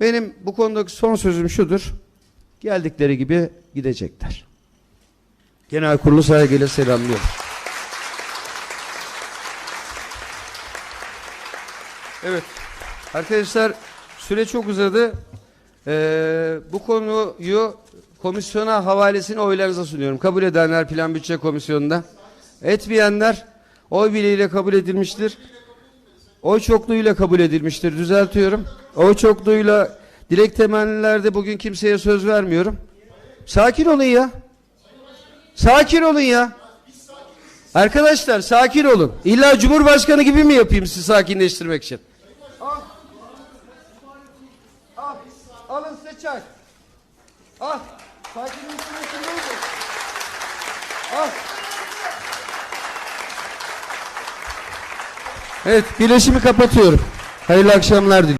Benim bu konudaki son sözüm şudur. Geldikleri gibi gidecekler. Genel kurulu saygıyla selamlıyorum. Evet. Arkadaşlar süre çok uzadı. Ee, bu konuyu komisyona havalesini oylarınıza sunuyorum. Kabul edenler Plan Bütçe Komisyonu'nda. Etmeyenler oy birliğiyle kabul edilmiştir. Oy çokluğuyla kabul edilmiştir. Düzeltiyorum. Oy çokluğuyla dilek temennilerde bugün kimseye söz vermiyorum. Sakin olun ya. Sakin olun ya. Arkadaşlar sakin olun. İlla Cumhurbaşkanı gibi mi yapayım sizi sakinleştirmek için? Al. Al. Alın size çay. Al. Sakinleştirmek için ne olacak? Al. Evet, birleşimi kapatıyorum. Hayırlı akşamlar diliyorum.